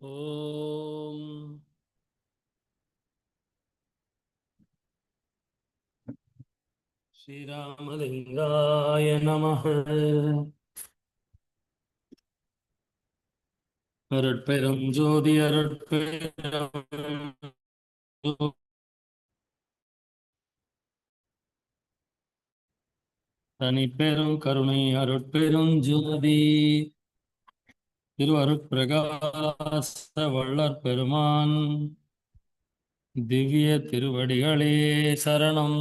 ஓம். ஸ்ரீராமலிங்காய நம அருட்பெரும் ஜோதி அருட்பெரும் தனிப்பெரும் கருணை அருட்பெரும் ஜோதி. திருவருட்பிரகாச வள்ளற் பெருமான் திவ்ய திருவடிகளே சரணம்.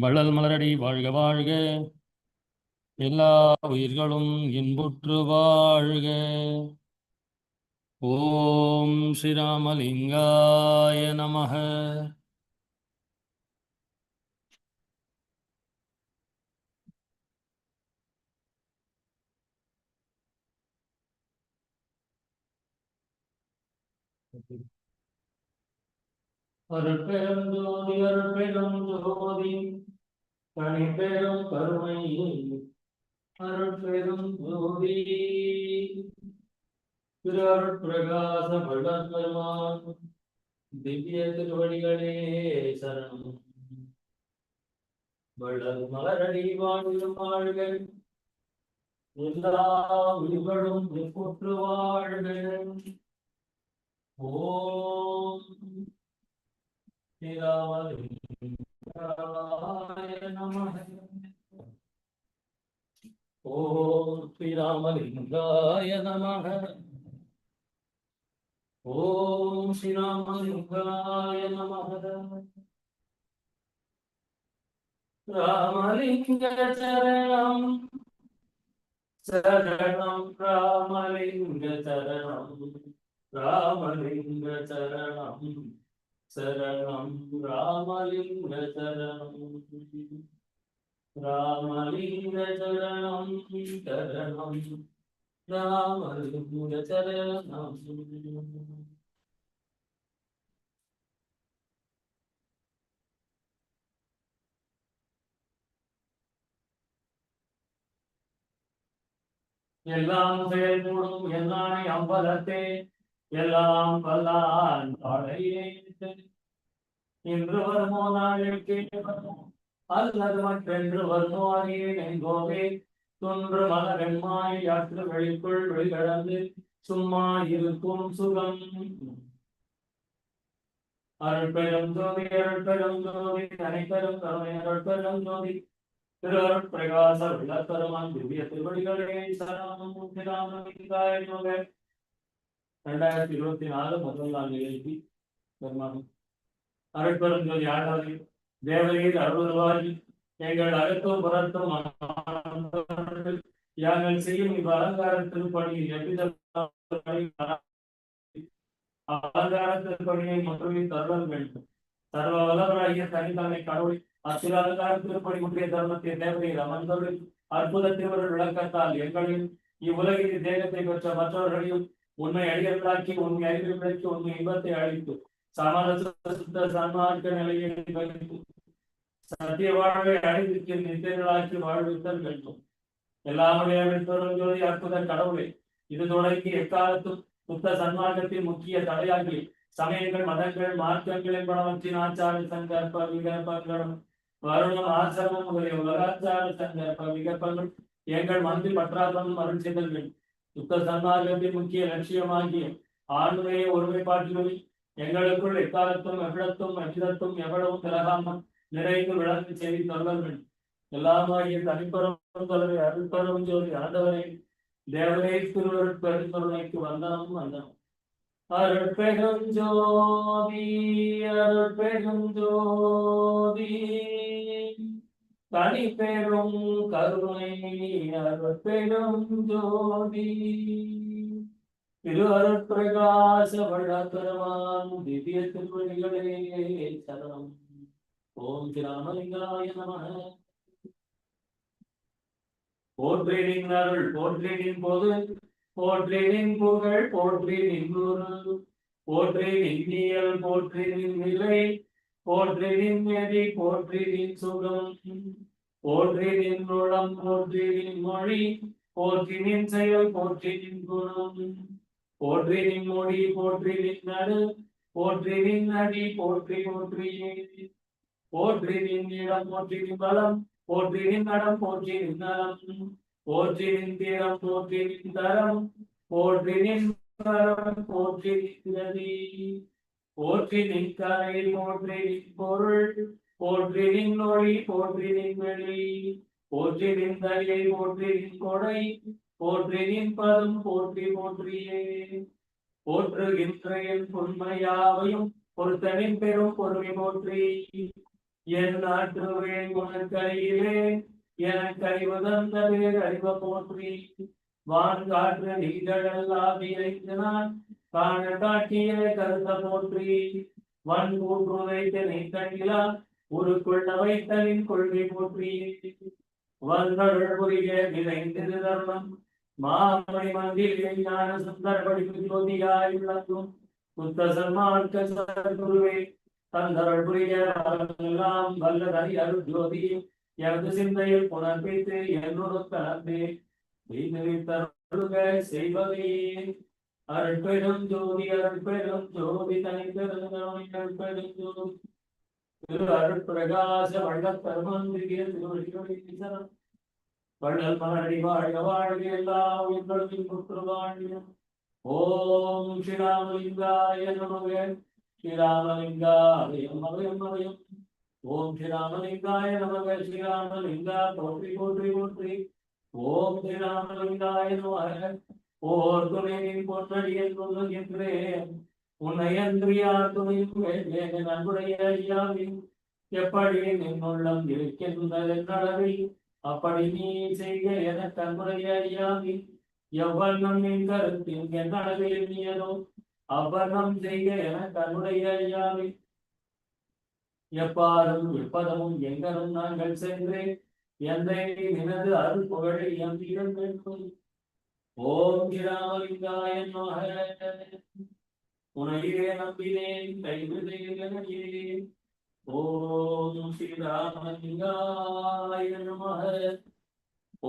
வள்ளல் மலரடி வாழ்க வாழ்க எல்லா உயிர்களும் இன்புற்று வாழ்க. ஓம் ஸ்ரீராமலிங்காய நமக. அருட்பெரும் ஜோதி அருட்பெரும் ஜோதி தனிப்பெரும் கருணை அருட்பெரும் ஜோதி திரு அருட்பிரகாச பள்ளப்பெருமான் திவ்ய திருவடிகளே சரணம். வளர் மலரடி வாழ்விலும் வாழ்க எல்லா உயிர்களும் வாழ்கள் ஓ ஓம் ஸ்ரீராமலிங்காய நமः ஓம் ஸ்ரீராமலிங்காய நமः ராமலிங்க சரணம் சரணம் ராமலிங்க சரணம் ராமலிங்க சரணம் சரணம் ராமலிங்க சரணம். ராமலிங்க சரணம் சரணம். ராமலிங்க சரணம். எல்லாம் செயல்படும் எல்லானை அம்பலத்தே எல்லாம் வல்லான் பாடையே இன்று வருமோ நாளைக்கு வருமோ அல்லது மற்றென்று வருமோ அறியேன் எங்கோவே தொன்று மலரெம்மாய் யாற்று வெளிக்குள் வெளிகடந்து சும்மா இருக்கும் சுகம். அருட்பெரும் ஜோதி அருட்பெரும் ஜோதி தனிப்பெரும் கருணை அருட்பெரும் ஜோதி. திருவருட்பிரகாச அருட்பிரகாச திவ்ய திருவடிகளே சரணம் ராமலிங்காய நமக ரெண்டாயிரத்தி இருபத்தி நாலு முதல் நாள் நிகழ்ச்சி. பெருமாள். அருட்பெரும் ஜோதி தேவரீர் அருள்வாரி எங்கள் அழுத்தம் புறத்தும் ஆனந்தங்கள் யாங்கள் செய்யும் இவ் அலங்கார திருப்பணியில் எவ்வித அலங்கார திருப்பணியை மட்டுமே தருளல் வேண்டும். சர்வ வல்லவராகிய தனித்தன்மை கடவுள் அசுர அலங்கார திருப்பணி முற்றிய தர்மத்தை தேவரீர் அமர்ந்தவர்கள் அற்புத திருவருள் விளக்கத்தால் எங்களையும் இவ்வுலகில் தேகத்தை பெற்ற மற்றவர்களையும் உண்மை அடியர்களாக்கி உண்மை அறிவில் உண்மை இன்பத்தை அழித்து சமரச சுத்த சன்மார்க்க நிலையை வைத்து சத்திய வாழ்வை அழிவிற்கு நித்தியர்களாக்கி வாழ்வித்தல் வேண்டும். எல்லாமுடைய ஜோதி அற்புத கடவுளே இது தொடங்கி எக்காலத்தும் சுத்த சன்மார்க்கத்தின் முக்கிய தடையாகி சமயங்கள் மதங்கள் மார்க்கங்கள் என்பனவற்றின் ஆச்சார சங்கற்ப விகற்பங்களும் வருணம் ஆசிரமம் முதலிய உலகாச்சார சங்கற்ப விகற்பங்கள் எங்கள் மனதில் பற்றாதமும் அருள் செய்தல் வேண்டும். சுத்த சன்மார்க்கத்தின் முக்கிய லட்சியமாகிய ஆண்மையை ஒருமைப்பாட்டிலும் எங்களுக்குள் எக்காலத்தும் எவ்விடத்தும் எவ்விதத்தும் எவ்வளவும் திலகாமல் நிறைந்து விளக்கு செய்தி தருவர்கள் எல்லாமாகிய தனிப்பெரும் தலைவர் அருள்பெரும் சொல்லி ஆண்டவரை தேவரே திருவருட் பெருந்தொருணைக்கு வந்தனம் வந்தனம் அருட்பெரும் ஜோதி அருட்பெரும் ஜோதி தனி பெரும் கருணை அருட்பெரும் ஜோதி. திரு அருட்பிரகாச வழக்கரவான் திவ்ய திருவடிகளே சரணம் ஓம் ராமலிங்காய நம போற்றினின் அருள் போற்றினின் போது போற்றினின் புகழ் போற்றினின் குரு போற்றினின் நீயல் போற்றினின் நிலை போற்றினின் நெறி போற்றினின் சுகம் போற்றி நின்றுடம் போற்றி நின் மொழி போற்றி நின் செயல் போற்றி நின் குணம் போற்றி நின்மொழி போற்றி நின் போற்றி நின்னடி போற்றி போற்றியே போற்றி நின் போற்றி நிம்பலம் போற்றி நின்னடம் போற்றி நின்னலம் போற்றி நின் போற்றி நின் போற்றி நின் போற்றி நின்றதி போற்றி நின்கரை போற்றி நின் பொருள் போற்றி நின்னொழி போற்றி நின் போற்றி நின் போற்றி நின் கொடை போற்றி நிற்பதும் போற்றி போற்றியே. போற்றுகின்ற என் உண்மையாவையும் பொறுத்தனின் பெரும் பொறுமை போற்றி. என் நாட்டுவேன் உனக்கரியிலே எனக்கு அறிவதந்த வேறு அறிவ போற்றி. வான் காற்று நீதழெல்லாம் இறைத்து காண காட்டிய கருத்த போற்றி. வன் கூற்று வைத்த நீ கண்டிலா ஒரு கொள்ள வைத்தலின் கொள்கை போற்றி. வந்தருள் புரிய விளைந்தது தர்மம் மாமணி மந்திர் ஞான சுந்தர படிப்பு ஜோதியாய் விளங்கும் புத்த சன்மார்க்க சர்க்குருவே தந்தரள் புரிய எல்லாம் வல்லதறி அருள் ஜோதி எனது சிந்தையில் புனர்பித்து என்னோடு கலந்தே தருக செய்வதே. அருட்பெரும் ஜோதி அருட்பெரும் ஜோதி தனிப்பெருங்கருணை திரு அருட்பிரகாச வள்ளல் பெருமந்திரிய திருவடிகளீசனம் வள்ளல் மகனடி வாழ்க வாழ்க எல்லா உயிர்களும் புற்று வாழ்க ஓம் ஸ்ரீராமலிங்காய நமக ஸ்ரீராமலிங்காய மகயம் மகயம் ஓம் ஸ்ரீராமலிங்காய நமக ஸ்ரீராமலிங்கா போற்றி போற்றி போற்றி ஓம் ஸ்ரீராமலிங்காய நமக ஓர் துணையின் பொன்னடியில் சொல்லுகின்றேன் உன்னை அன்றியார் துணையும் வேண்டேன் அன்புடைய ஐயாவின் எப்படி நின்னுள்ளம் இருக்கின்றது நடவை அப்படி நீ செய்ய எனக்கு அன்புடைய ஐயாவின் எவ்வண்ணம் நின் கருத்தின் எந்த அளவில் எண்ணியதோ அவ்வண்ணம் செய்ய எனக்கு அன்புடைய ஐயாவின் எப்பாரும் எப்பதமும் எங்கனும் நாங்கள் சென்றேன் எந்தை நினது அருள் புகழை எம்பிடம் வேண்டும் ஓம் கிராமலிங்காய நமக உனையே நம்பினேன் கைவிடேன் ஓம் ஸ்ரீராமலிங்காய நம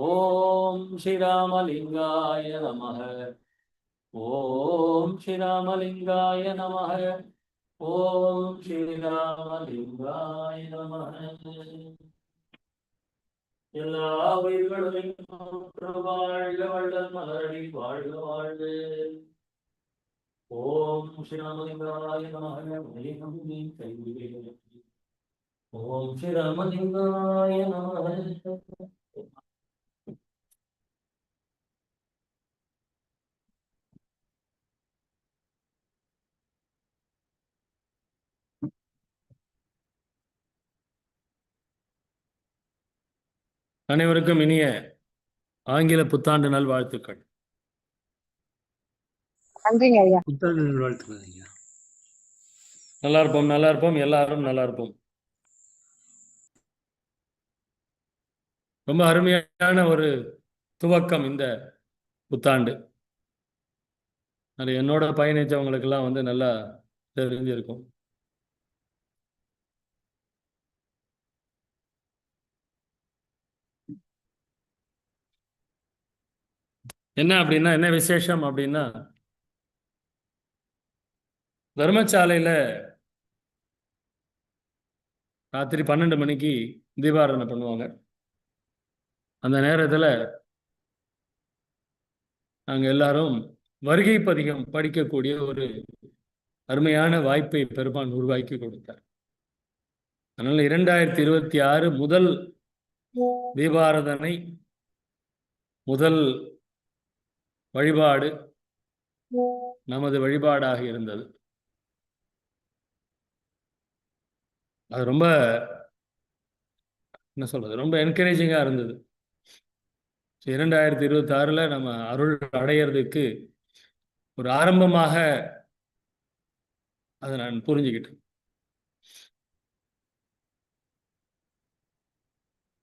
ஓம் ஸ்ரீராமலிங்காய நம ஓம் ஸ்ரீராமலிங்காய நம ஓம் ஸ்ரீராமலிங்காய நம எல்லா உயிர்களும் வாழ்க வள்ளல் மலரடி வாழ்க வாழ்க. ஓம் ஸ்ரீராமலிங்காய நம மேகம் ஓம் ஸ்ரீராமலிங்காய நமக அனைவருக்கும் இனிய ஆங்கில புத்தாண்டு நல்வாழ்த்துக்கள் நன்றிங்க ஐயா. புத்தாண்டு நல்வாழ்த்துக்கள் ஐயா. நல்லா இருப்போம் நல்லா இருப்போம் எல்லாரும் நல்லா இருப்போம். ரொம்ப அருமையான ஒரு துவக்கம் இந்த புத்தாண்டு. அது என்னோட பயணிச்சவங்களுக்கெல்லாம் வந்து நல்லா தெரிஞ்சிருக்கும். என்ன அப்படின்னா என்ன விசேஷம் அப்படின்னா தர்மசாலையில் ராத்திரி பன்னெண்டு மணிக்கு தீபாராதனை பண்ணுவாங்க. அந்த நேரத்துல நாங்கள் எல்லாரும் வருகை பதிகம் படிக்கக்கூடிய ஒரு அருமையான வாய்ப்பை பெருமான் உருவாக்கி கொடுத்தார். அதனால் இரண்டாயிரத்தி இருபத்தி ஆறு முதல் தீபாராதனை முதல் வழிபாடு நமது வழிபாடாக இருந்தது. அது ரொம்ப என்ன சொல்றது ரொம்ப என்கரேஜிங்கா இருந்தது. இரண்டாயிரத்தி இருபத்தி ஆறுல நம்ம அருள் அடையிறதுக்கு ஒரு ஆரம்பமாக அதை நான் புரிஞ்சுக்கிட்டேன்.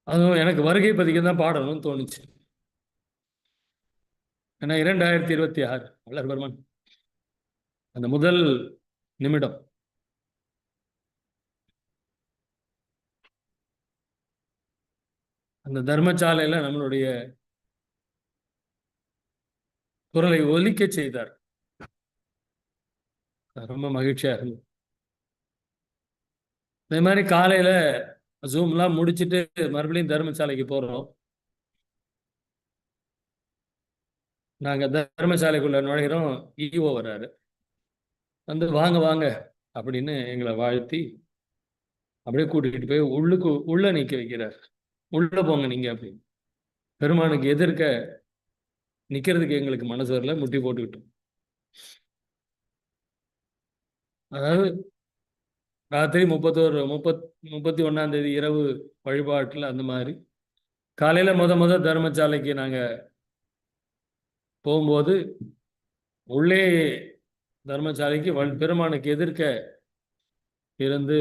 அதுவும் எனக்கு வருகை பதிக்க தான் பாடணும்னு தோணுச்சு. ஏன்னா இரண்டாயிரத்தி இருபத்தி ஆறு வளர் பெருமான். அந்த முதல் நிமிடம். அந்த தர்மசாலையில நம்மளுடைய குரலை ஒலிக்க செய்தார். ரொம்ப மகிழ்ச்சியா இருந்தது. இதே மாதிரி காலையில ஜூம்லாம் முடிச்சிட்டு மறுபடியும் தர்மசாலைக்கு போறோம். நாங்க தர்மசாலைக்குள்ள நுழைகிறோம் ஈஓ வர்றாரு. வந்து வாங்க வாங்க அப்படின்னு எங்களை வாழ்த்தி அப்படியே கூட்டிகிட்டு போய் உள்ளுக்கு உள்ள நிக்க வைக்கிறார். உள்ள போங்க நீங்க அப்படின்னு. பெருமானுக்கு எதிர்க்க நிக்கிறதுக்கு எங்களுக்கு மனசு வரல முட்டி போட்டுக்கிட்டோம். அதாவது ராத்திரி முப்பத்தோரு முப்பத் முப்பத்தி ஒன்றாம் தேதி இரவு வழிபாட்டில் அந்த மாதிரி. காலையில முத முத தர்மசாலைக்கு நாங்க போகும்போது உள்ளே தர்மசாலைக்கு வன் பெருமானுக்கு எதிர்க்க இருந்து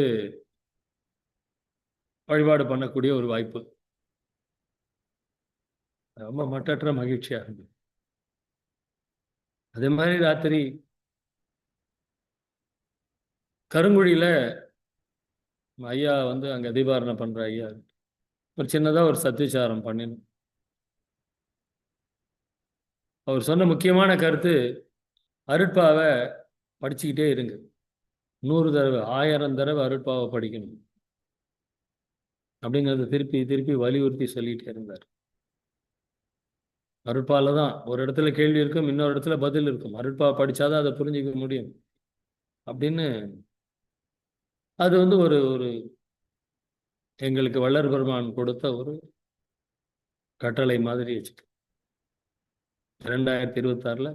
வழிபாடு பண்ணக்கூடிய ஒரு வாய்ப்பு. ரொம்ப மட்டற்ற மகிழ்ச்சியா இருந்தது. அதே மாதிரி ராத்திரி கருங்குழியில ஐயா வந்து அங்க தீபாரணை பண்ற ஐயா. ஒரு சின்னதா ஒரு சத்தியசாரம் பண்ணினோம். அவர் சொன்ன முக்கியமான கருத்து அருட்பாவை படிச்சுக்கிட்டே இருங்க. நூறு தடவை ஆயிரம் தடவை அருட்பாவை படிக்கணும். அப்படிங்கிறத திருப்பி திருப்பி வலியுறுத்தி சொல்லிகிட்டே இருந்தார். அருட்பால தான். ஒரு இடத்துல கேள்வி இருக்கும் இன்னொரு இடத்துல பதில் இருக்கும். அருட்பா படிச்சாதான் அதை புரிஞ்சிக்க முடியும். அப்படின்னு அது வந்து ஒரு ஒரு எங்களுக்கு வள்ளர் பெருமான் கொடுத்த ஒரு கட்டளை மாதிரி வச்சுக்க இரண்டாயிரத்தி இருபத்தாறுல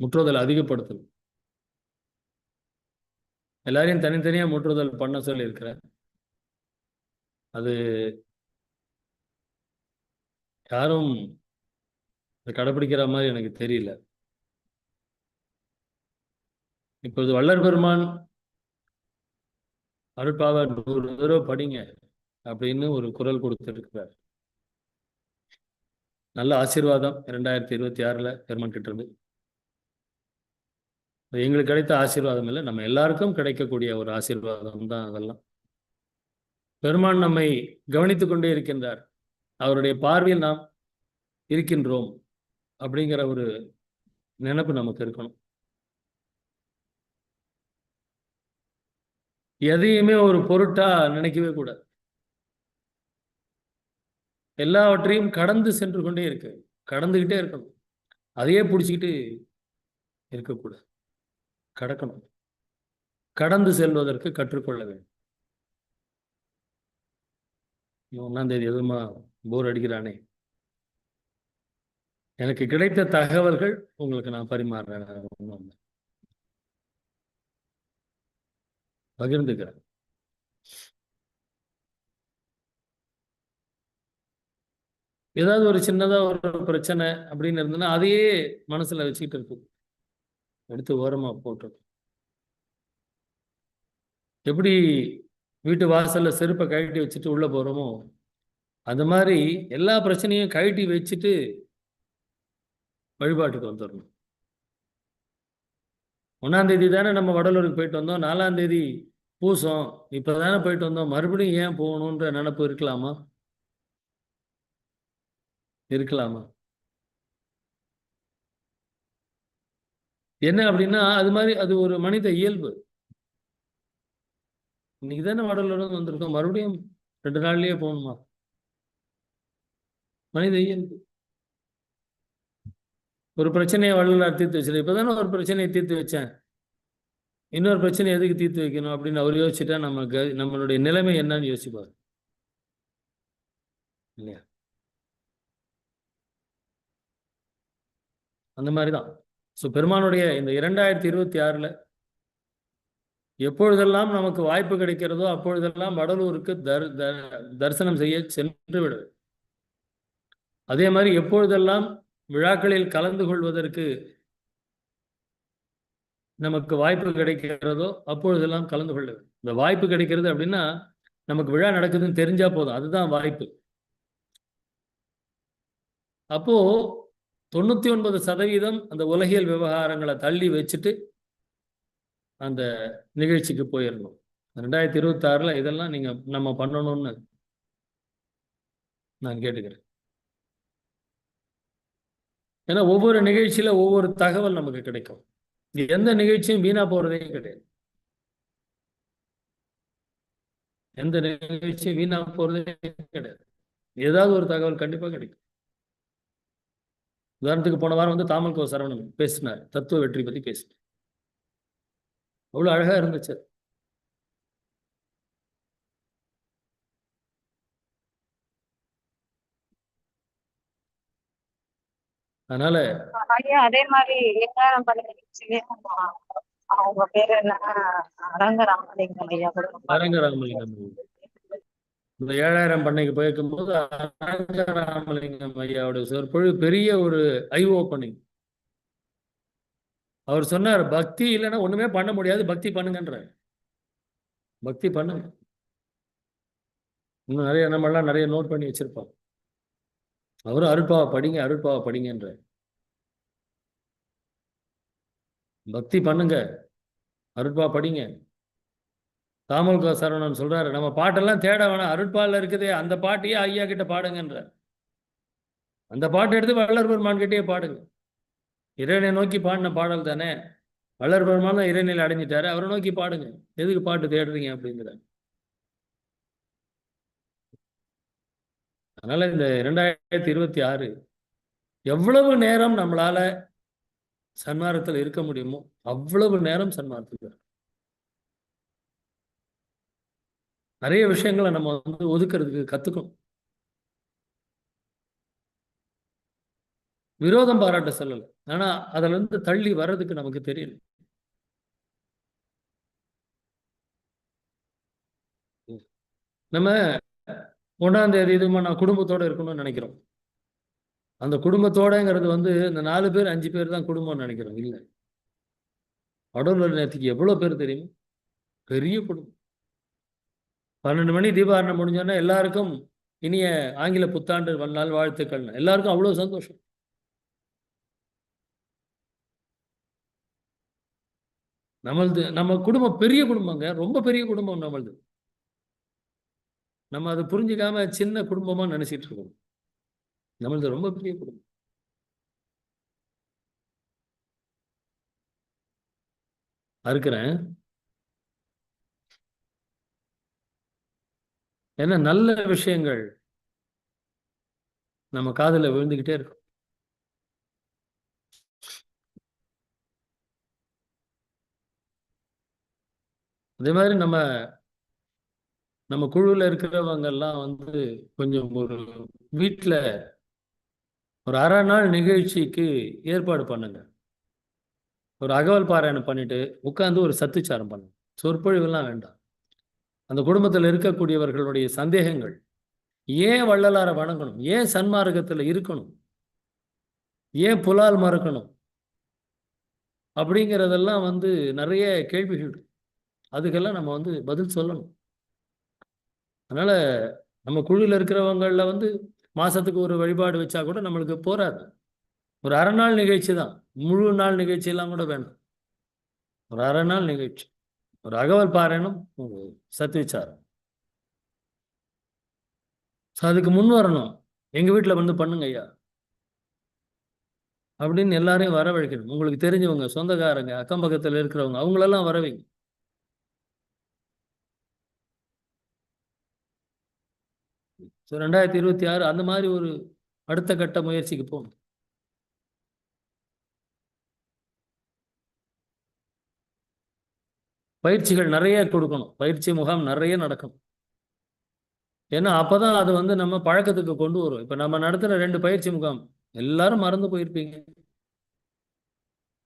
முற்றுதல் அதிகப்படுத்தணும் எல்லாரையும் தனித்தனியா முற்றுதல் பண்ண சொல்லியிருக்கிறேன் அது யாரும் கடைபிடிக்கிற மாதிரி எனக்கு தெரியல. இப்போது வள்ளர் பெருமான் அருட்பாவை நூறு தடவை படிங்க அப்படின்னு ஒரு குரல் கொடுத்துருக்கிறார். நல்ல ஆசீர்வாதம் இரண்டாயிரத்தி இருபத்தி ஆறுல பெருமான் கிட்ட இருந்து. எங்களுக்கு கிடைத்த ஆசீர்வாதம் இல்லை நம்ம எல்லாருக்கும் கிடைக்கக்கூடிய ஒரு ஆசீர்வாதம் தான் அதெல்லாம். பெருமான் நம்மை கவனித்துக் கொண்டே இருக்கின்றார். அவருடைய பார்வையில் நாம் இருக்கின்றோம் அப்படிங்கிற ஒரு நினைப்பு நமக்கு இருக்கணும். எதையுமே ஒரு பொருட்டா நினைக்கவே கூடாது. எல்லாவற்றையும் கடந்து சென்று கொண்டே இருக்கு கடந்துகிட்டே இருக்கணும். அதையே பிடிச்சிக்கிட்டு இருக்கக்கூடாது. கடக்கணும். கடந்து செல்வதற்கு கற்றுக்கொள்ள வேண்டும். ஒன்னாம் தேதி எதுவுமா போர் அடிக்கிறானே. எனக்கு கிடைத்த தகவல்கள் உங்களுக்கு நான் பரிமாறுறேன். பகிர்ந்துக்கிறேன். ஏதாவது ஒரு சின்னதா ஒரு பிரச்சனை அப்படின்னு இருந்ததுன்னா அதையே மனசுல வச்சுக்கிட்டு இருக்கு. எடுத்து ஓரமா போட்டு எப்படி வீட்டு வாசல்ல செருப்பை கழட்டி வச்சுட்டு உள்ள போறோமோ அந்த மாதிரி எல்லா பிரச்சனையும் கழட்டி வச்சுட்டு வழிபாட்டுக்கு வந்துடணும் ஒன்றாம் தேதி தானே நம்ம வடலூருக்கு போயிட்டு வந்தோம். நாலாம் தேதி பூசம். இப்பதானே போயிட்டு வந்தோம். மறுபடியும் ஏன் போகணுன்ற நினப்பு இருக்கலாமா? இருக்கலாமா? என்ன அப்படின்னா அது மாதிரி அது ஒரு மனித இயல்பு. இன்னைக்கு தானே வடலூர் வந்திருக்கோம். மறுபடியும் ரெண்டு நாள்லயே போகணுமா? மனித இயல்பு. ஒரு பிரச்சனையை வள்ளலார் தீர்த்து வச்சிரு இப்பதானே ஒரு பிரச்சனையை தீர்த்து வச்சேன் இன்னொரு பிரச்சனை எதுக்கு தீர்த்து வைக்கணும் அப்படின்னு அவர் யோசிச்சுட்டா நம்ம நம்மளுடைய நிலைமை என்னன்னு யோசிப்பார். இல்லையா? அந்த மாதிரி தான் ஸோ பெருமானுடைய இந்த இரண்டாயிரத்தி இருபத்தி ஆறில் எப்பொழுதெல்லாம் நமக்கு வாய்ப்பு கிடைக்கிறதோ அப்பொழுதெல்லாம் வடலூருக்கு தர் தரிசனம் செய்ய சென்று விடுவேன் அதே மாதிரி எப்பொழுதெல்லாம் விழாக்களில் கலந்து கொள்வதற்கு நமக்கு வாய்ப்பு கிடைக்கிறதோ அப்பொழுதெல்லாம் கலந்து கொள்ள இந்த வாய்ப்பு கிடைக்கிறது அப்படின்னா நமக்கு விழா நடக்குதுன்னு தெரிஞ்சா போதும். அதுதான் வாய்ப்பு. அப்போ தொண்ணூத்தி ஒன்பது சதவீதம் அந்த உலகியல் விவகாரங்களை தள்ளி வச்சுட்டு அந்த நிகழ்ச்சிக்கு போயிடணும் ரெண்டாயிரத்தி இருபத்தி ஆறுல இதெல்லாம் நீங்க நம்ம பண்ணணும்னு நான் கேட்டுக்கிறேன். ஏன்னா ஒவ்வொரு நிகழ்ச்சியில ஒவ்வொரு தகவல் நமக்கு கிடைக்கும். எந்த நிகழ்ச்சியும் வீணா போறதே கிடையாது. எந்த நிகழ்ச்சியும் வீணா போறதே கிடையாது. ஏதாவது ஒரு தகவல் கண்டிப்பா கிடைக்கும். உதாரணத்துக்கு போன வாரம் வந்து தாமல் கோ சரவணன் பேசினார். தத்துவ வெற்றி பத்தி பேசினார். அவ்வளவு அழகா இருந்துச்சு. அதனால அதே மாதிரி பள்ளி நிகழ்ச்சியிலேயும் அவங்க பேரு என்ன? அரங்கராமலிங்கம் ஐயா கூட. அரங்கராமலிங்கம் இந்த ஏழாயிரம் பண்ணைக்கு போயிருக்கும் போது அரங்கராமலிங்கம் ஐயாவுடைய சொற்பொழிவு பெரிய ஒரு ஐ ஓப்பனிங் அவர் சொன்னார் பக்தி இல்லைன்னா ஒண்ணுமே பண்ண முடியாது பக்தி பண்ணுங்கன்றார். பக்தி பண்ணுங்க. இன்னும் நிறைய நம்மளாம் நிறைய நோட் பண்ணி வச்சிருப்போம். அவரும் அருட்பாவை படிங்க அருட்பாவை படிங்கன்ற. பக்தி பண்ணுங்க. அருட்பா படிங்க. தாமல்கா சரவணன் சொல்றாரு நம்ம பாட்டெல்லாம் தேட வேணாம். அருட்பாவில் இருக்குதே அந்த பாட்டையே ஐயா கிட்ட பாடுங்கன்ற. அந்த பாட்டை எடுத்து வள்ளல் பெருமான் கிட்டேயே பாடுங்க. இறைவனை நோக்கி பாடின பாடல் தானே? வள்ளல் பெருமான் தான் இறைநிலை அடைஞ்சிட்டாரு. அவரை நோக்கி பாடுங்க. எதுக்கு பாட்டு தேடுறீங்க அப்படிங்கிறார். அதனால இந்த இரண்டாயிரத்தி இருபத்தி ஆறு எவ்வளவு நேரம் நம்மளால சன்மார்க்கத்தில் இருக்க முடியுமோ அவ்வளவு நேரம் சன்மார்க்கத்தில் நிறைய விஷயங்களை நம்ம வந்து ஒதுக்குறதுக்கு கத்துக்கணும். விரோதம் பாராட்ட சொல்லல. ஆனா அதுல இருந்து தள்ளி வர்றதுக்கு நமக்கு தெரியல. நம்ம ஒன்றாம் தேதி இது நான் குடும்பத்தோட இருக்கணும்னு நினைக்கிறோம். அந்த குடும்பத்தோடங்கிறது வந்து இந்த நாலு பேர் அஞ்சு பேர் தான் குடும்பம்னு நினைக்கிறோம். இல்லை. வடலூர் நேற்றுக்கு எவ்வளவு பேர் தெரியுமா? பெரிய குடும்பம். பன்னெண்டு மணி தீபாரணம் முடிஞ்சோன்னா எல்லாருக்கும் இனிய ஆங்கில புத்தாண்டு வ- நாள் வாழ்த்துக்கள். எல்லாருக்கும் அவ்வளவு சந்தோஷம். நம்மளது நம்ம குடும்பம் பெரிய குடும்பங்க. ரொம்ப பெரிய குடும்பம் நம்மளது. நம்ம அதை புரிஞ்சுக்காம சின்ன குடும்பமா நினைச்சிட்டு இருக்கோம். நம்மளது ரொம்ப பெரிய குடும்பம். அறுக்கிறேன் ஏன்னா நல்ல விஷயங்கள் நம்ம காதுல விழுந்துகிட்டே இருக்கும். அதே மாதிரி நம்ம நம்ம குழுவில் இருக்கிறவங்க எல்லாம் வந்து கொஞ்சம் ஒரு வீட்டில் ஒரு அரை நாள் நிகழ்ச்சிக்கு ஏற்பாடு பண்ணுங்க. ஒரு அகவல் பாராயணம் பண்ணிட்டு உட்காந்து ஒரு சத்துச்சாரம் பண்ணுங்க. சொற்பொழிவுலாம் வேண்டாம். அந்த குடும்பத்தில் இருக்கக்கூடியவர்களுடைய சந்தேகங்கள். ஏன் வள்ளலாரை வணங்கணும்? ஏன் சன்மார்க்கத்தில் இருக்கணும்? ஏன் புலால் மறக்கணும்? அப்படிங்கிறதெல்லாம் வந்து நிறைய கேள்விகள். அதுக்கெல்லாம் நம்ம வந்து பதில் சொல்லணும். அதனால நம்ம குழுவில் இருக்கிறவங்கள வந்து மாசத்துக்கு ஒரு வழிபாடு வச்சா கூட நம்மளுக்கு போராது ஒரு அரை நாள் நிகழ்ச்சி தான். முழு நாள் நிகழ்ச்சியெல்லாம் கூட வேணும் ஒரு அரை நாள் நிகழ்ச்சி. ஒரு அகவல் பாராயணம் சத்விச்சாரம் ஸோ அதுக்கு முன் வரணும். எங்கள் வீட்டில் வந்து பண்ணுங்க ஐயா. அப்படின்னு எல்லாரையும் வரவழைக்கணும். உங்களுக்கு தெரிஞ்சவங்க சொந்தக்காரங்க அக்கம் பக்கத்தில் இருக்கிறவங்க அவங்களெல்லாம் வரவைங்க. ஸோ ரெண்டாயிரத்தி இருபத்தி ஆறு அந்த மாதிரி ஒரு அடுத்த கட்ட முயற்சிக்கு போகணும். பயிற்சிகள் நிறைய கொடுக்கணும். பயிற்சி முகாம் நிறைய நடக்கணும். ஏன்னா அப்பதான் அது வந்து நம்ம பழக்கத்துக்கு கொண்டு வரும். இப்ப நம்ம நடத்துற ரெண்டு பயிற்சி முகாம் எல்லாரும் மறந்து போயிருப்பீங்க.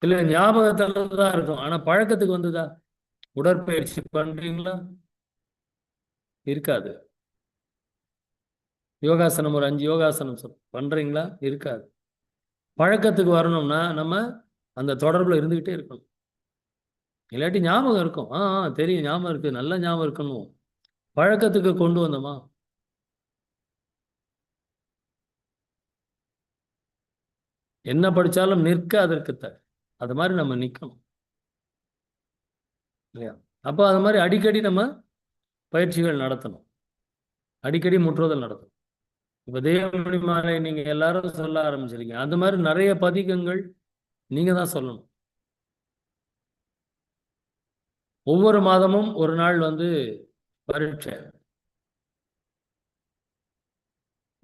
இல்லை ஞாபகத்தில் தான் இருக்கும். ஆனா பழக்கத்துக்கு வந்துதா? உடற்பயிற்சி பண்றீங்களா? இருக்காது. யோகாசனம் ஒரு அஞ்சு யோகாசனம் சொல். இருக்காது. பழக்கத்துக்கு வரணும்னா நம்ம அந்த தொடர்பில் இருந்துக்கிட்டே இருக்கணும். இல்லாட்டி ஞாபகம் இருக்கும். ஆ ஆ, தெரியும். ஞாபகம் இருக்குது நல்ல ஞாபகம் இருக்கணும் பழக்கத்துக்கு கொண்டு வந்தோமா? என்ன படிச்சாலும் நிற்க அதற்கு த அது மாதிரி நம்ம நிற்கணும் இல்லையா? அப்போ அது மாதிரி அடிக்கடி நம்ம பயிற்சிகள் நடத்தணும். அடிக்கடி முற்றுதல் நடத்தணும். இப்போ தெய்வமணி மாலை நீங்கள் எல்லாரும் சொல்ல ஆரம்பிச்சிருக்கீங்க. அந்த மாதிரி நிறைய பதிகங்கள் நீங்கள் தான் சொல்லணும். ஒவ்வொரு மாதமும் ஒரு நாள் வந்து பரீட்சை.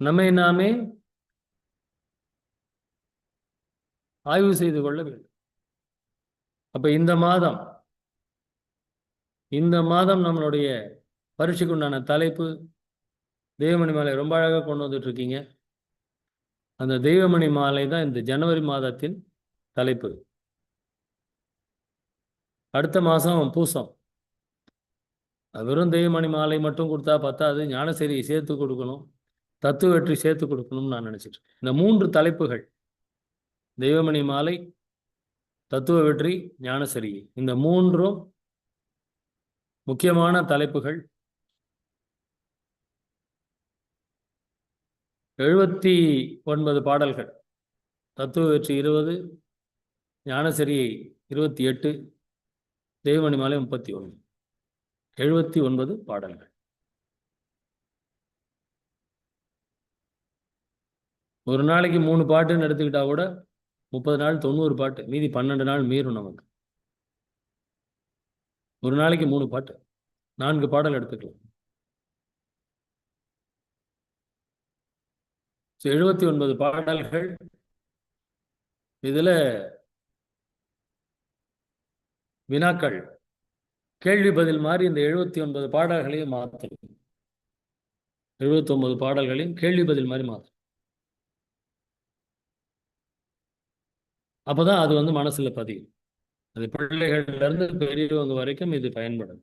நம்மை நாமே ஆய்வு செய்து கொள்ள வேண்டும். அப்ப இந்த மாதம் இந்த மாதம் நம்மளுடைய பரீட்சைக்குண்டான தலைப்பு தெய்வமணி மாலை ரொம்ப அழகாக கொண்டு வந்துட்டு இருக்கீங்க அந்த தெய்வமணி மாலை தான் இந்த ஜனவரி மாதத்தின் தலைப்பு. அடுத்த மாதம் பூசம். அது வெறும் தெய்வமணி மாலை மட்டும் கொடுத்தா பத்தாது. ஞானசேரியை சேர்த்து கொடுக்கணும். தத்துவ வெற்றி சேர்த்து கொடுக்கணும்னு நான் நினைச்சிட்டு இந்த மூன்று தலைப்புகள். தெய்வமணி மாலை தத்துவ வெற்றி ஞானசரி இந்த மூன்றும் முக்கியமான தலைப்புகள். எழுபத்தி ஒன்பது பாடல்கள். தத்துவ வெற்றி இருபது ஞானசரி இருபத்தி எட்டு தெய்வமணி மாலை முப்பத்தி ஒன்று. எழுபத்தி ஒன்பது பாடல்கள். ஒரு நாளைக்கு மூணு பாட்டுன்னு எடுத்துக்கிட்டா கூட முப்பது நாள் தொண்ணூறு பாட்டு மீதி பன்னெண்டு நாள் மீறும் நமக்கு. ஒரு நாளைக்கு மூணு பாட்டு. நான்கு பாடல் எடுத்துக்கலாம். எழுபத்தி ஒன்பது பாடல்கள். இதுல வினாக்கள். கேள்வி பதில் மாதிரி இந்த எழுபத்தி ஒன்பது பாடல்களையும் மாற்றணும் எழுபத்தி ஒன்பது பாடல்களையும் கேள்வி பதில் மாதிரி மாற்றணும் அப்பதான் அது வந்து மனசுல பதியும். அது பிள்ளைகள்லேருந்து பெரியவங்க வரைக்கும் இது பயன்படும்.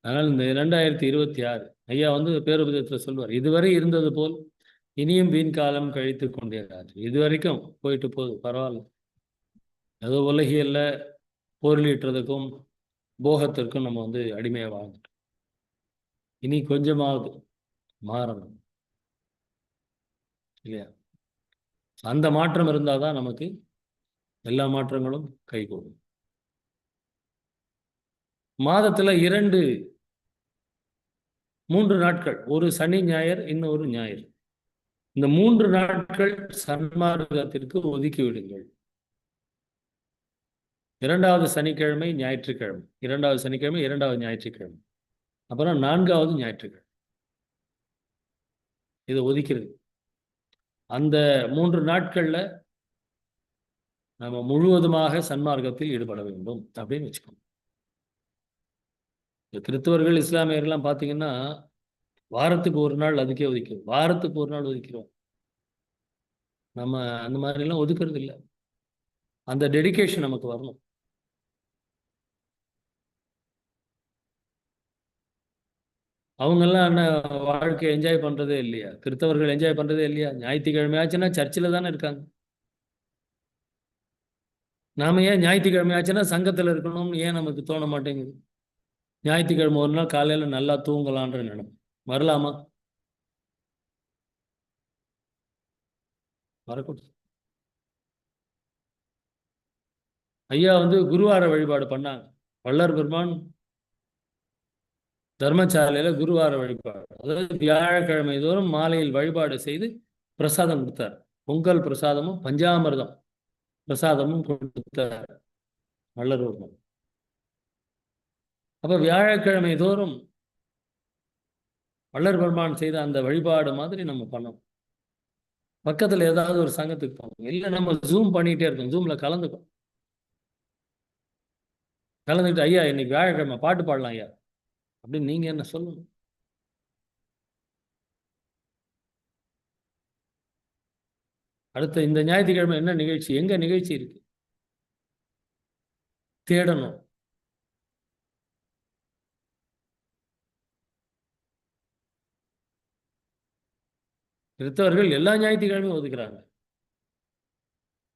அதனால் இந்த இரண்டாயிரத்தி இருபத்தி ஆறு ஐயா வந்து பேருபதத்தில் சொல்வார் இதுவரை இருந்தது போல் இனியும் வீண் காலம் கழித்து கொண்டிருக்காரு இது வரைக்கும் போயிட்டு போகுது பரவாயில்ல. ஏதோ உலகியல்ல பொருளீட்டுறதுக்கும் போகத்திற்கும் நம்ம வந்து அடிமையாக வாழ்ந்துட்டோம். இனி கொஞ்சமாவது மாறணும். இல்லையா? அந்த மாற்றம் இருந்தால் தான் நமக்கு எல்லா மாற்றங்களும் கைகூடும். மாதத்துல இரண்டு மூன்று நாட்கள். ஒரு சனி ஞாயிறு இன்னொரு ஞாயிறு. இந்த மூன்று நாட்கள் சன்மார்க்கத்திற்கு ஒதுக்கி விடுங்கள். இரண்டாவது சனிக்கிழமை ஞாயிற்றுக்கிழமை. இரண்டாவது சனிக்கிழமை இரண்டாவது ஞாயிற்றுக்கிழமை. அப்புறம் நான்காவது ஞாயிற்றுக்கிழமை. இதை ஒதுக்கிறது. அந்த மூன்று நாட்கள்ல நம்ம முழுவதுமாக சன்மார்க்கத்தில் ஈடுபட வேண்டும் அப்படின்னு வச்சுக்கோங்க. இந்த கிறிஸ்தவர்கள் இஸ்லாமியர்கள்லாம் பார்த்தீங்கன்னா வாரத்துக்கு ஒரு நாள் அதுக்கே ஒதுக்கிறோம் வாரத்துக்கு ஒரு நாள் ஒதுக்கிறோம் நம்ம அந்த மாதிரிலாம் ஒதுக்குறது இல்லை. அந்த டெடிகேஷன் நமக்கு வரணும். அவங்கெல்லாம் என்ன வாழ்க்கையை என்ஜாய் பண்றதே இல்லையா? கிறிஸ்தவர்கள் என்ஜாய் பண்றதே இல்லையா? ஞாயிற்றுக்கிழமை ஆச்சுன்னா சர்ச்சில் தானே இருக்காங்க. நாம ஏன் ஞாயிற்றுக்கிழமை ஆச்சுன்னா சங்கத்தில் இருக்கணும்னு ஏன் நமக்கு தோண மாட்டேங்குது? ஞாயிற்றுக்கிழமை ஒரு நாள் காலையில் நல்லா தூங்கலான்ற நினைப்பு. வரலாமா? வரக்கூடாது. ஐயா வந்து குருவார வழிபாடு பண்ணாங்க. வள்ளர் பெருமான் தர்மசாலையில குருவார வழிபாடு. அதாவது வியாழக்கிழமை தோறும் மாலையில் வழிபாடு செய்து பிரசாதம் கொடுத்தார். பொங்கல் பிரசாதமும் பஞ்சாமிர்தம் பிரசாதமும் கொடுத்தார் வள்ளர் பெருமான். அப்ப வியாழக்கிழமை தோறும் வள்ளர் பெருமான் செய்த அந்த வழிபாடு மாதிரி நம்ம பண்ணணும். பக்கத்துல ஏதாவது ஒரு சங்கத்துக்கு போகணும். இல்லை நம்ம ஜூம் பண்ணிட்டே இருக்கோம் ஜூம்ல கலந்துக்கும் கலந்துக்கிட்டு ஐயா இன்னைக்கு வியாழக்கிழமை பாட்டு பாடலாம் ஐயா. அப்படின்னு நீங்க என்ன சொல்லணும்? அடுத்த இந்த ஞாயிற்றுக்கிழமை என்ன நிகழ்ச்சி? எங்க நிகழ்ச்சி இருக்கு? தேடணும். கிறிஸ்தவர்கள் எல்லா ஞாயிற்றுக்கிழமையும் ஒதுக்குறாங்க.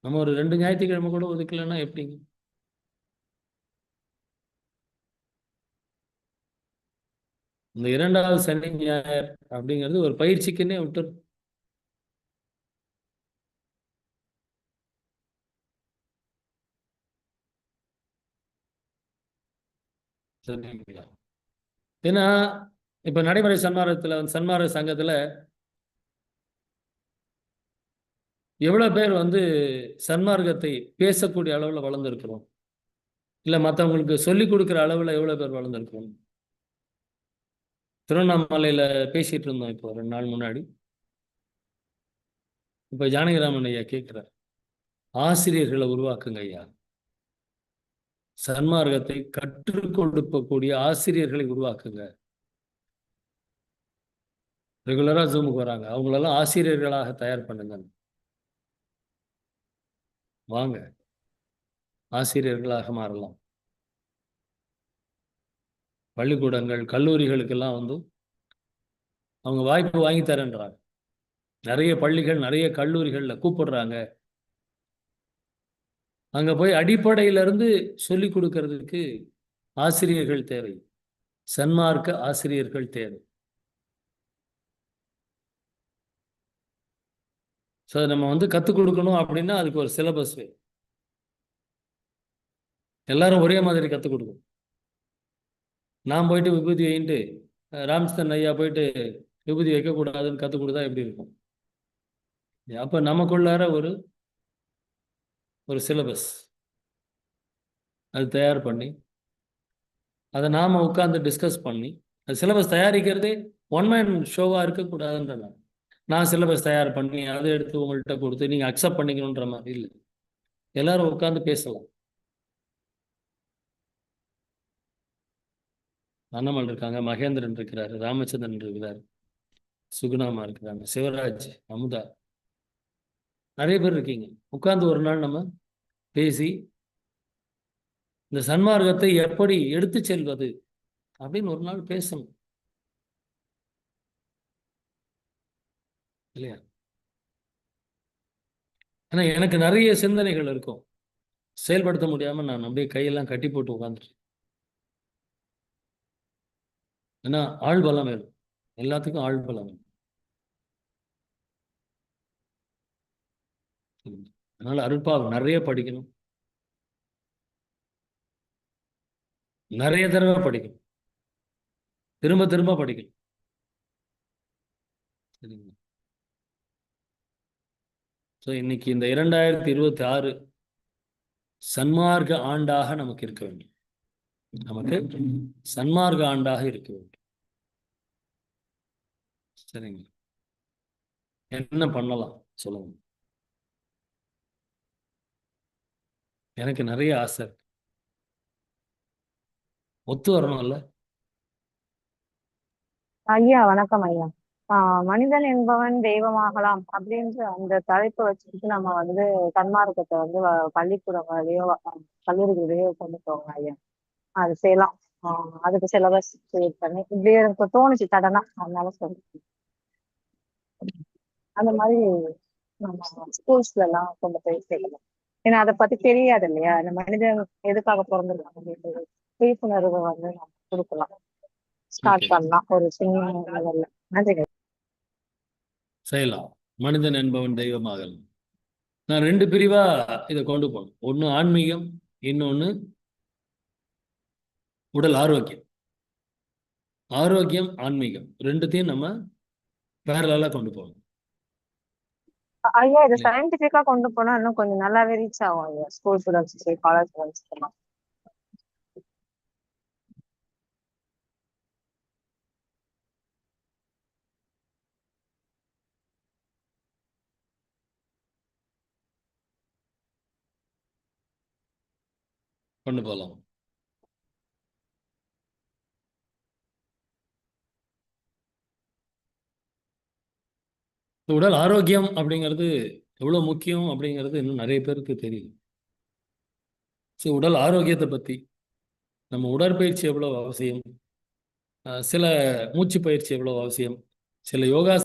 நம்ம ஒரு ரெண்டு ஞாயிற்றுக்கிழமை கூட ஒதுக்கலைன்னா எப்படிங்க இந்த இரண்டாவது சனி ஞாயிறு அப்படிங்கிறது ஒரு பயிற்சிக்குன்னே விட்டு சரிங்களா ஏன்னா இப்ப நடைமுறை சன்மாரத்துல சன்மார சங்கத்துல எவ்வளோ பேர் வந்து சன்மார்க்கத்தை பேசக்கூடிய அளவில் வளர்ந்துருக்கிறோம்? இல்லை மற்றவங்களுக்கு சொல்லி கொடுக்குற அளவில் எவ்வளோ பேர் வளர்ந்துருக்கிறோம்? திருவண்ணாமலையில் பேசிட்டு இருந்தோம் இப்போ ரெண்டு நாள் முன்னாடி. இப்போ ஜானகிராமன் ஐயா கேட்குறார் ஆசிரியர்களை உருவாக்குங்க ஐயா. சன்மார்க்கத்தை கற்றுக் கொடுக்கக்கூடிய ஆசிரியர்களை உருவாக்குங்க. ரெகுலராக ஜூமுக்கு வராங்க. அவங்களெல்லாம் ஆசிரியர்களாக தயார் பண்ணுங்க. வாங்க. ஆசிரியர்களாக மாறலாம். பள்ளிக்கூடங்கள் கல்லூரிகளுக்கெல்லாம் வந்து அவங்க வாய்ப்பு வாங்கி தரேன்றாங்க. நிறைய பள்ளிகள் நிறைய கல்லூரிகள்ல கூப்பிடுறாங்க. அங்க போய் அடிப்படையில இருந்து சொல்லி கொடுக்கறதுக்கு ஆசிரியர்கள் தேவை. சன்மார்க்க ஆசிரியர்கள் தேவை. ஸோ நம்ம வந்து கற்றுக் கொடுக்கணும் அப்படின்னா அதுக்கு ஒரு சிலபஸ் வேணும். எல்லாரும் ஒரே மாதிரி கற்றுக் கொடுக்கணும். நான் போயிட்டு விபூதி வைன்ட்டு ராம்ஸ்தன் ஐயா போயிட்டு விபூதி வைக்கக்கூடாதுன்னு கற்றுக் கொடுத்தா எப்படி இருக்கும்? அப்போ நமக்குள்ளார ஒரு ஒரு சிலபஸ் அது தயார் பண்ணி அதை நாம் உட்காந்து டிஸ்கஸ் பண்ணி அது சிலபஸ் தயாரிக்கிறதே ஒன் மேன் ஷோவாக இருக்கக்கூடாதுன்ற நான் நான் சிலபஸ் தயார் பண்ணி அதை எடுத்து உங்கள்கிட்ட கொடுத்து நீங்கள் அக்செப்ட் பண்ணிக்கணுன்ற மாதிரி இல்லை. எல்லாரும் உட்காந்து பேசலாம். அண்ணாமல் இருக்காங்க மகேந்திரன் இருக்கிறாரு ராமச்சந்திரன் இருக்கிறாரு சுகுணாமா இருக்கிறாங்க சிவராஜ் அமுதா. நிறைய பேர் இருக்கீங்க. உட்கார்ந்து ஒரு நாள் நம்ம பேசி இந்த சன்மார்க்கத்தை எப்படி எடுத்து செல்வது அப்படின்னு ஒரு நாள் பேசணும். இல்லையா? ஆனா எனக்கு நிறைய சிந்தனைகள் இருக்கும். செயல்படுத்த முடியாம நான் அப்படியே கையெல்லாம் கட்டி போட்டு உட்காந்துருக்கேன் ஏன்னா ஆள் பலம் வேணும். எல்லாத்துக்கும் ஆள் பலம் வேணும் அதனால அருட்பாவை நிறைய படிக்கணும். நிறைய தடவை படிக்கணும். திரும்ப திரும்ப படிக்கணும். சரிங்களா? ஸோ இன்னைக்கு இந்த இரண்டாயிரத்தி இருபத்தி ஆறு சன்மார்க்க ஆண்டாக நமக்கு இருக்க வேண்டும். நமக்கு சன்மார்க்க ஆண்டாக இருக்க வேண்டும். சரிங்க. என்ன பண்ணலாம்? சொல்லுங்க. எனக்கு நிறைய ஆசை ஒத்து வரணும்ல? ஐயா வணக்கம் ஐயா. ஆஹ் மனிதன் என்பவன் தெய்வமாகலாம் அப்படின்ற அந்த தலைப்பை வச்சுக்கிட்டு நம்ம வந்து சன்மார்க்கத்தை வந்து பள்ளிக்கூடங்களையோ அஹ் கல்லூரிகளிலேயோ கொண்டு போகலாம் ஐயா. அது செய்யலாம். ஆஹ் அதுக்கு சிலபஸ் கிரியேட் பண்ணி இப்படி எனக்கு தோணுச்சு சடனா அதனால சொல்றேன். அந்த மாதிரி நம்ம ஸ்கூல்ஸ்ல எல்லாம் கொண்டு போய் செய்யலாம். ஏன்னா அதை பத்தி தெரியாது இல்லையா? இந்த மனிதன் எதுக்காக பிறந்திருக்காங்க அப்படின்றது விழிப்புணர்வு வந்து நம்ம கொடுக்கலாம். ஸ்டார்ட். பண்ணலாம். ஒரு சின்ன லெவல்ல நன்றி செய்யலாம். மனிதன் என்பவன் தெய்வமாகலாம் நான் ரெண்டு பிரிவா இதை கொண்டு போகணும். ஒன்னு ஆன்மீகம் இன்னொன்னு உடல் ஆரோக்கியம். ஆரோக்கியம் ஆன்மீகம். ரெண்டுத்தையும் நம்ம பேரலா கொண்டு போகணும். ஐயா இதை சயின்டிபிக்கா கொண்டு போனா இன்னும் கொஞ்சம் நல்லாவே ரீச் ஆகும் ஐயா. ஸ்கூல் ஸ்டூடெண்ட்ஸ் காலேஜ் ஸ்டூடெண்ட்ஸ் கொண்டு போகலாம் உடல் ஆரோக்கியம் அப்படிங்கிறது எவ்வளவு முக்கியம் அப்படிங்கிறது இன்னும் நிறைய பேருக்கு தெரியும். ஸோ உடல் ஆரோக்கியத்தை பத்தி நம்ம உடற்பயிற்சி எவ்வளவு அவசியம்? சில மூச்சு பயிற்சி எவ்வளவு அவசியம்? சில யோகா